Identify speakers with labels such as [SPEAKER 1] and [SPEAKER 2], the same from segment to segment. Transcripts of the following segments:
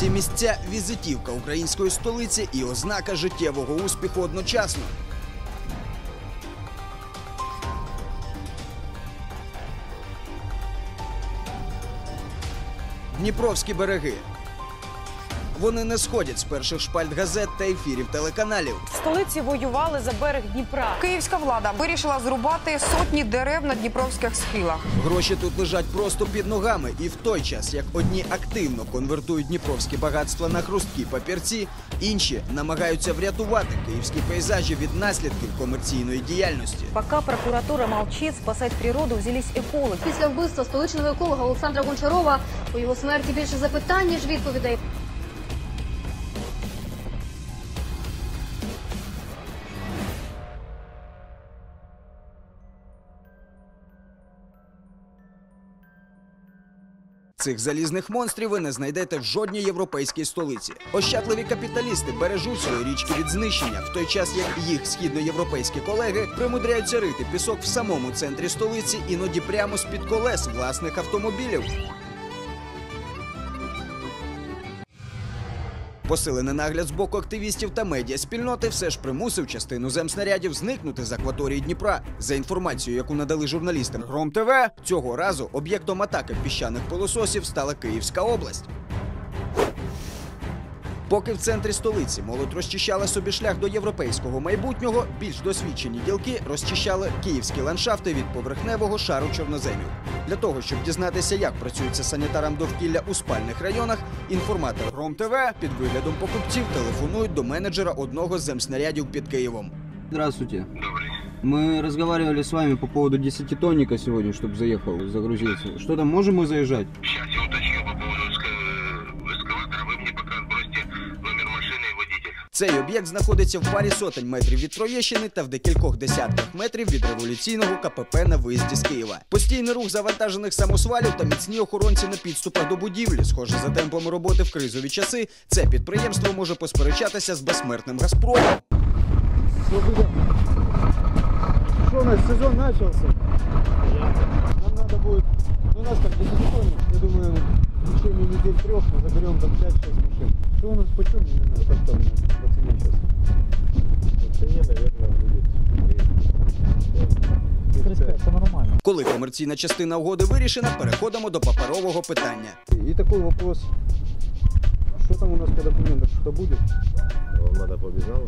[SPEAKER 1] Ці місця візитівка української столиці і ознака життєвого успіху одночасно. Дніпровські береги. Вони не сходять з перших шпальт газет та ефірів телеканалів.
[SPEAKER 2] В столиці воювали за берег Дніпра.
[SPEAKER 3] Київська влада вирішила зрубати сотні дерев на дніпровських схилах.
[SPEAKER 1] Гроші тут лежать просто під ногами, і в той час, як одні активно конвертують дніпровські багатства на хрусткі папірці, інші намагаються врятувати київські пейзажі від наслідків комерційної діяльності.
[SPEAKER 2] Пока прокуратура молчит, спасать природу взялись екологи.
[SPEAKER 4] Після вбивства столичного еколога Олександра Гончарова у його смерті більше запитань, ніж відповідей.
[SPEAKER 1] Цих залізних монстрів ви не знайдете в жодній європейській столиці. Ощадливі капіталісти бережуть свої річки від знищення, в той час як їх східноєвропейські колеги примудряються рити пісок в самому центрі столиці, іноді прямо з під колес власних автомобілів. Посилений нагляд з боку активістів та медіа спільноти все ж примусив частину земснарядів зникнути з акваторії Дніпра. За інформацією, яку надали журналістам Гром ТВ, цього разу об'єктом атаки піщаних пилососів стала Київська область. Поки в центрі столиці молодь розчищала собі шлях до європейського майбутнього, більш досвідчені ділки розчищали київські ландшафти від поверхневого шару чорноземів. Для того, щоб дізнатися, як працюється санітарам довкілля у спальних районах, інформатор Гром ТВ під виглядом покупців телефонують до менеджера одного з земснарядів під Києвом.
[SPEAKER 5] Здравствуйте. Мы разговаривали с вами по поводу 10-тонника сегодня, чтобы заехал, загрузился. Что там, можем мы заезжать?
[SPEAKER 6] Сейчас
[SPEAKER 1] Цей об'єкт знаходиться в парі сотень метрів від Троєщини та в декількох десятках метрів від революційного КПП на виїзді з Києва. Постійний рух завантажених самосвалів та міцні охоронці на підступах до будівлі. Схоже, за темпами роботи в кризові часи, це підприємство може посперечатися з безсмертним Газпромом.
[SPEAKER 7] Что у нас сезон начался? Нам надо будет, ну у нас как 10 я думаю, в течение недель трех мы заберем там 5-6 машин. Что у нас почем, не знаю, как там у нас по цене сейчас? По цене, наверное, будет 35, это нормально.
[SPEAKER 1] Коли комерційна частина угоди вирішена, переходимо до паперового питання.
[SPEAKER 7] И такой вопрос, что там у нас по документам, что будет?
[SPEAKER 8] Вам надо по безналу?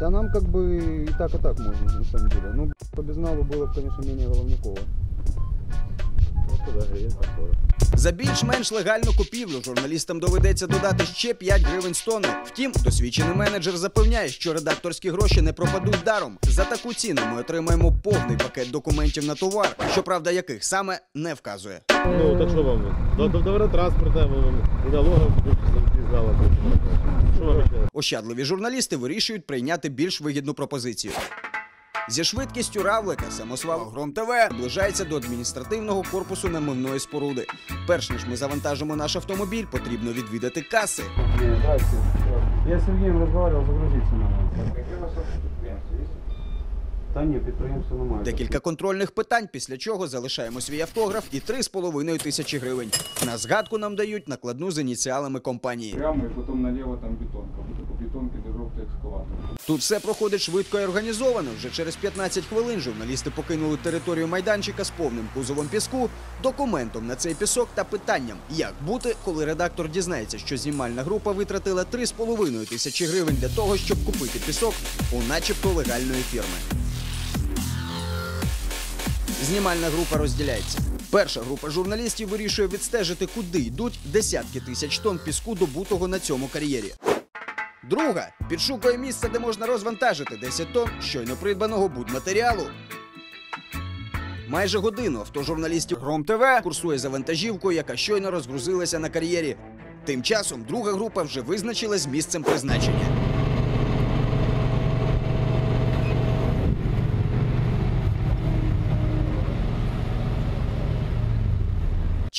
[SPEAKER 7] Да нам как бы и так, и так можно, на самом деле. Ну, по безналу было бы, конечно, менее Головникова.
[SPEAKER 8] Ну, туда гривен по 40.
[SPEAKER 1] За більш-менш легальну купівлю журналістам доведеться додати ще 5 гривень з тонни. Втім, досвідчений менеджер запевняє, що редакторські гроші не пропадуть даром. За таку ціну ми отримаємо повний пакет документів на товар, щоправда, яких саме не вказує.
[SPEAKER 8] Ну, так что вам? До, до транспорта. Что вам еще?
[SPEAKER 1] Ощадливі журналісти вирішують прийняти більш вигідну пропозицію. Зі швидкістю равлика самосвал Гром ТВ наближається до адміністративного корпусу намивної споруди. Перш ніж ми завантажимо наш автомобіль, потрібно відвідати каси.
[SPEAKER 7] Я с Сергеем разговаривал, загрузиться надо. Какие Та ні, підприємство немає.
[SPEAKER 1] Декілька контрольних питань, після чого залишаємо свій автограф і 3,5 тисячі гривень. На згадку нам дають накладну з ініціалами компанії.
[SPEAKER 9] Прямо і потім наліво там бетонка. Бетонки до жовтий екскаватор.
[SPEAKER 1] Тут все проходить швидко і організовано. Вже через 15 хвилин журналісти покинули територію майданчика з повним кузовом піску, документом на цей пісок та питанням, як бути, коли редактор дізнається, що знімальна група витратила 3,5 тисячі гривень для того, щоб купити пісок у начебто легальної фірми. Знімальна група розділяється. Перша група журналістів вирішує відстежити, куди йдуть десятки тисяч тонн піску, добутого на цьому кар'єрі. Друга підшукує місце, де можна розвантажити 10 тонн щойно придбаного будматеріалу. Майже годину автожурналістів Гром ТВ курсує за вантажівкою, яка щойно розгрузилася на кар'єрі. Тим часом друга група вже визначилась місцем призначення.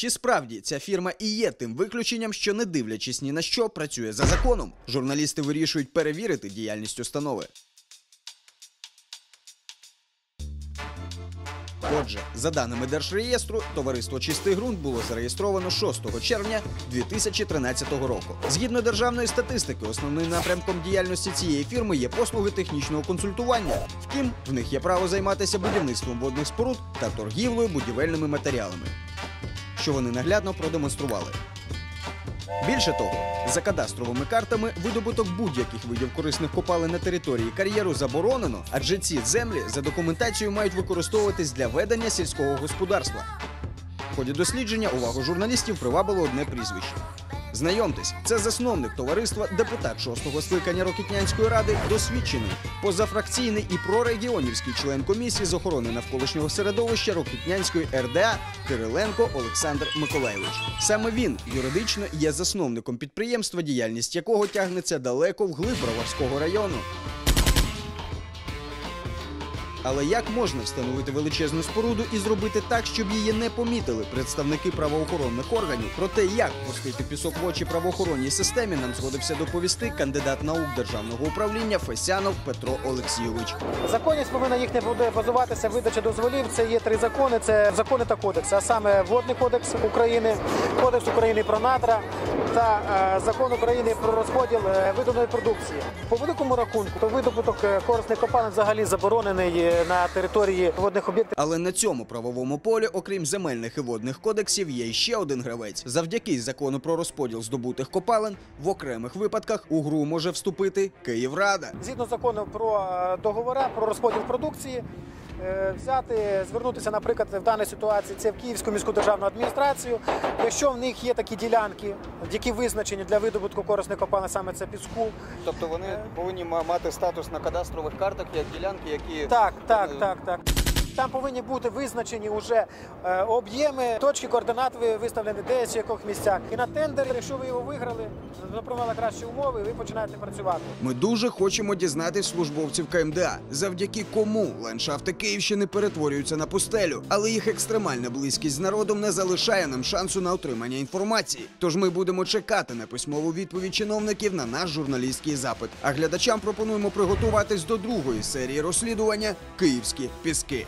[SPEAKER 1] Чи справді ця фірма і є тим виключенням, що не дивлячись ні на що, працює за законом? Журналісти вирішують перевірити діяльність установи. Отже, за даними Держреєстру, товариство Чистий ґрунт було зареєстровано 6 червня 2013 року. Згідно державної статистики, основним напрямком діяльності цієї фірми є послуги технічного консультування. Втім, в них є право займатися будівництвом водних споруд та торгівлею будівельними матеріалами, що вони наглядно продемонстрували. Більше того, за кадастровими картами видобуток будь-яких видів корисних копалин на території кар'єру заборонено, адже ці землі за документацією мають використовуватись для ведення сільського господарства. В ході дослідження увагу журналістів привабило одне прізвище. Знайомтесь, це засновник товариства, депутат шостого скликання Рокітнянської ради, досвідчений, позафракційний і прорегіонівський член комісії з охорони навколишнього середовища Рокітнянської РДА Кириленко Олександр Миколайович. Саме він юридично є засновником підприємства, діяльність якого тягнеться далеко вглиб Броварського району. Але як можна встановити величезну споруду і зробити так, щоб її не помітили представники правоохоронних органів? Про те, як пустити пісок в очі правоохоронній системі, нам згодився доповісти кандидат наук державного управління Фесянов Петро Олексійович.
[SPEAKER 10] Законність повинна їх не буде базуватися видача дозволів. Це є три закони: це закони та кодекси. А саме водний кодекс України, кодекс України про надра та е, закон України про розподіл е, виданої продукції. По великому рахунку, то видобуток е, корисних копалин взагалі заборонений на території водних об'єктів.
[SPEAKER 1] Але на цьому правовому полі, окрім земельних і водних кодексів, є ще один гравець. Завдяки закону про розподіл здобутих копалин в окремих випадках у гру може вступити Київрада.
[SPEAKER 10] Згідно закону про е, договори, про розподіл продукції. Е, Взяти, звернутися, наприклад, в даній ситуації це в Київську міську державну адміністрацію. Якщо в них є такі ділянки, які визначені для видобутку корисних копалин, саме це піску.
[SPEAKER 1] Тобто вони повинні мати статус на кадастрових картах як ділянки, які
[SPEAKER 10] Так, так, так, так. Там повинні бути визначені вже е, об'єми, точки координат виставлені десь в яких місцях. І на тендері, якщо ви його виграли, запропонували кращі умови, ви починаєте працювати.
[SPEAKER 1] Ми дуже хочемо дізнатись службовців КМДА, завдяки кому ландшафти Київщини перетворюються на пустелю, але їх екстремальна близькість з народом не залишає нам шансу на отримання інформації. Тож ми будемо чекати на письмову відповідь чиновників на наш журналістський запит. А глядачам пропонуємо приготуватись до другої серії розслідування Київські піски.